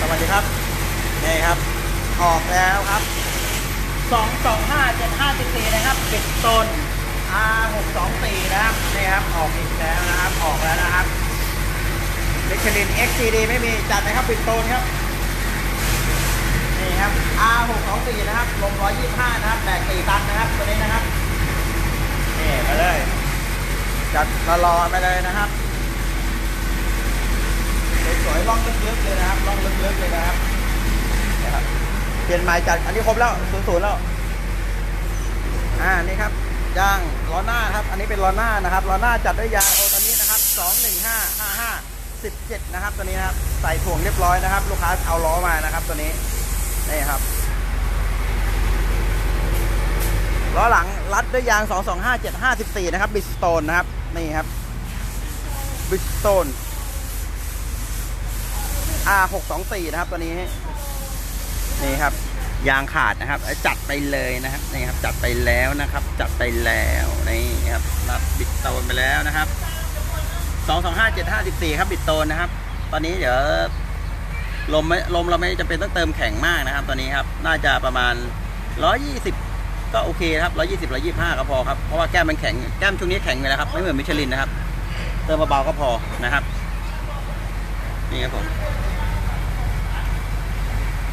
สวัสดีครับนี่ครับ ออกแล้วครับสองสองห้าเจ็ดห้าสิบสี่นะครับปิดต้น R624 นะครับนี่ครับออกอีกแล้วนะครับออกแล้วนะครับมิชลิน XCD ไม่มีจัดนะครับปิดโตนครับนี่ครับ R624 นะครับลม125 นะครับแบก4ตันนะครับตัวนี้นะครับนี่มาเลย จัดรอๆไปเลยนะครับสวยๆล่องลึกๆเลยนะครับล่องลึกๆเลยนะครับนะครับ เปลี่ยนใหม่จัดอันนี้ครบแล้วศูนย์ๆแล้ว อ่า นี่ครับยางล้อหน้าครับ อันนี้เป็นล้อหน้านะครับล้อหน้าจัดด้วยยางโอตอนนี้นะครับ215 55 17นะครับ ตัวนี้นะครับ ใส่ถ่วงเรียบร้อยนะครับ ลูกค้าเอาล้อมานะครับ ตัวนี้ นี่ครับล้อหลังรัดด้วยยาง 225 754 นะครับบิสโตนนะครับ นี่ครับบิสโตน R624 นะครับตัวนี้ นี่ครับ ยางขาดนะครับ จัดไปเลยนะครับนี่ครับ จัดไปแล้วนะครับ จัดไปแล้วนี่ครับรับบิดโตนไปแล้วนะครับสองสองห้าเจ็ดห้าสิบสี่ครับบิดโตนนะครับ ตอนนี้เดี๋ยวลมไม่ลมเราไม่จำเป็นต้องเติมแข็งมากนะครับ ตอนนี้ครับ น่าจะประมาณร้อยี่สิบก็โอเคครับร้อยี่สิบร้อยี่ห้าก็พอครับเพราะว่าแก้มมันแข็งแก้มช่วงนี้แข็งไปแล้วครับไม่เหมือนมิชลินนะครับ เติมเบาๆก็พอนะครับ นี่ครับผม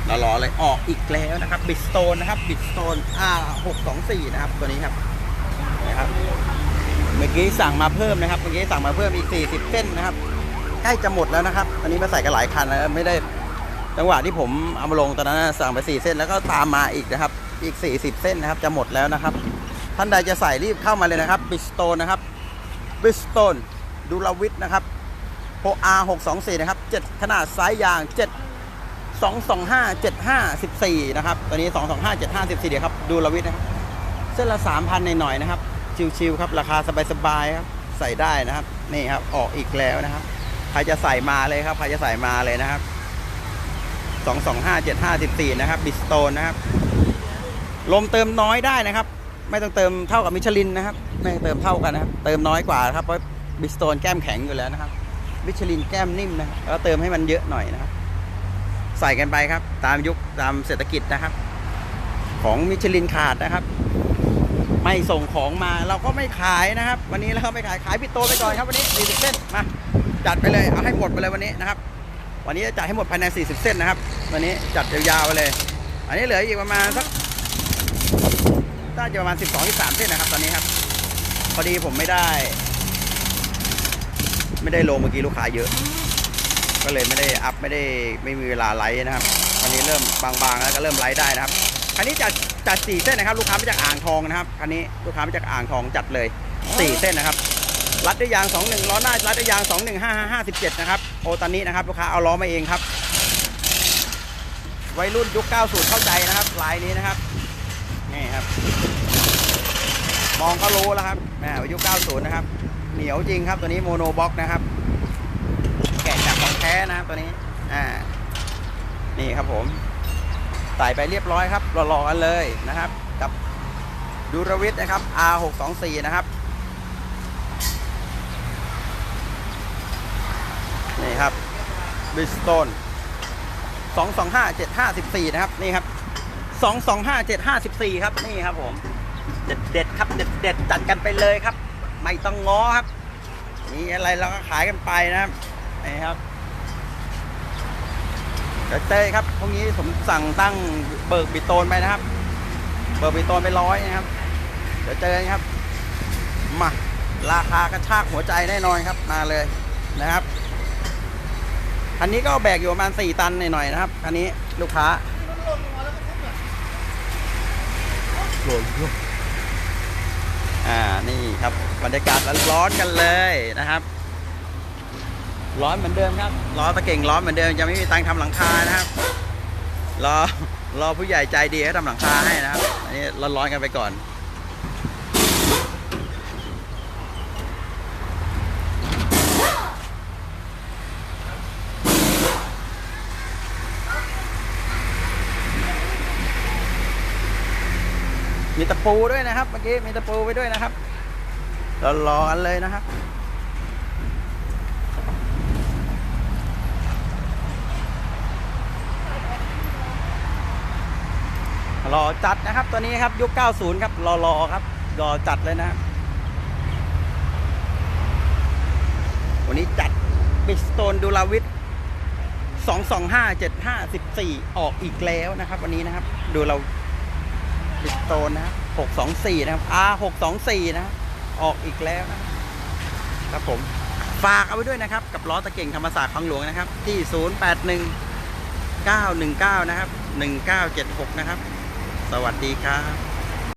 เรารอเลยออกอีกแล้วนะครับ บิ t สโตนนะครับ บิ t สโตน R 6 2 4นะครับ ตัวนี้ครับนะครับ เมื่อกี้สั่งมาเพิ่มนะครับ เมื่อกี้สั่งมาเพิ่มอีก40เส้นนะครับ ใกล้จะหมดแล้วนะครับตอนนี้มาใส่กันหลายคันแล้วไม่ได้จังหวะที่ผมเอามาลงตอนนั้นสั่งไป4เส้นแล้วก็ตามมาอีกนะครับ อีก40เส้นนะครับ จะหมดแล้วนะครับ ท่านใดจะใส่รีบเข้ามาเลยนะครับ บิ t สโตนนะครับ บิ t สโตนดูลาวิทนะครับโป R 6 2 4นะครับ7ขนาดไซส์ยาง7 225 75 2257514 นะครับ ตัวนี้ 225 75 14 เดี๋ยวครับ ดูลวิทย์นะครับ เส้นละ 3,000 หน่อยๆนะครับ ชิวๆครับ ราคาสบายๆครับ ใส่ได้นะครับ นี่ครับ ออกอีกแล้วนะครับ ใครจะใส่มาเลยครับ ใครจะใส่มาเลยนะครับ 225 75 14 นะครับ บิสโตนนะครับ ลมเติมน้อยได้นะครับ ไม่ต้องเติมเท่ากับมิชลินนะครับ ไม่ต้องเติมเท่ากันนะครับ เติมน้อยกว่าครับ เพราะบิสโตนแก้มแข็งอยู่แล้วนะครับ มิชลินแก้มนิ่มนะครับแล้วเติมให้มันเยอะหน่อยนะครับ ใส่กันไปครับ ตามยุคตามเศรษฐกิจนะครับ ของมิชลินขาดนะครับ ไม่ส่งของมาเราก็ไม่ขายนะครับ วันนี้เราก็ไม่ขายขายปิดโตไปก่อนครับวันนี้40เส้นมาจัดไปเลยเอาให้หมดไปเลยวันนี้นะครับ วันนี้จะจัดให้หมดภายใน 40 เส้นนะครับ วันนี้จัดยาวๆไปเลย อันนี้เหลืออีกประมาณสักน่าจะประมาณ 12 13 เส้นนะครับ ตอนนี้ครับ พอดีผมไม่ได้ ไม่ได้ลงเมื่อกี้ลูกค้าเยอะ ก็เลยไม่ได้อัพไม่ได้ไม่มีเวลาไลฟ์นะครับวันนี้เริ่มบางๆแล้วก็เริ่มไลฟ์ได้นะครับคันนี้จัดจัดสี่เส้นนะครับลูกค้ามาจากอ่างทองนะครับคันนี้ลูกค้ามาจากอ่างทองจัดเลยสี่เส้นนะครับรัดด้วยยาง 2 1ล้อหน้ารัดด้วยยาง 2 1 5 5 5 7 นะครับโอตอนนี้นะครับลูกค้าเอาล้อมาเองครับ วัยรุ่นยุค90เข้าใจนะครับลายนี้นะครับนี่ครับ มองก็รู้แล้วครับแหมยุค90 นะครับ เหนียวจริงครับตัวนี้โมโนบ็อกนะครับ แกะจากของแท้นะครับตัวนี้ อ่า นี่ครับผมใส่ไปเรียบร้อยครับรอๆกันเลยนะครับ กับดูรวิทนะครับ R624 นะครับ นี่ครับบิสโตน225 7514นะครับ นี่ครับ 225 7514ครับ นี่ครับผม เด็ดเด็ดครับ เด็ดเด็ดๆจัดกันไปเลยครับ ไม่ต้องง้อครับ มีอะไรเราก็ขายกันไปนะครับ นี่ครับ เดี๋ยวเต้ครับพรุ่งนี้ผมสั่งตั้งเบิกบิดโตนไปนะครับ เบิกบิดโตนไปร้อยนะครับ เดี๋ยวเจอกันครับ มาราคากระชากหัวใจแน่นอนครับมาเลยนะครับคันนี้ก็แบกอยู่ประมาณ4ตันหน่อยๆนะครับคันนี้ลูกค้าหล่นอ่านี่ครับบรรยากาศร้อนๆกันเลยนะครับ ร้อนเหมือนเดิมครับล้อตะเก่งร้อนเหมือนเดิมจะไม่มีตังค์ทำหลังคานะครับรอรอผู้ใหญ่ใจดีให้ทำหลังคาให้นะครับอันนี้ร้อนๆกันไปก่อน มีตะปูด้วยนะครับ เมื่อกี้มีตะปูไปด้วยนะครับรอรอกันเลยนะครับ รอจัดนะครับ ตัวนี้ครับยุค 90 ครับรอรอครับรอจัดเลยนะ วันนี้จัดบิสโตนดูลาวิท225 75 14ออกอีกแล้วนะครับ วันนี้นะครับ ดูเราบิสโตนนะครับ624 นะครับ R 624 นะครับออกอีกแล้วนะครับครับผมฝากเอาไว้ด้วยนะครับ กับล้อตะเก่งธรรมศาสตร์คลองหลวงนะครับ ที่ 081 919 นะครับ 1976 นะครับ สวัสดีครับ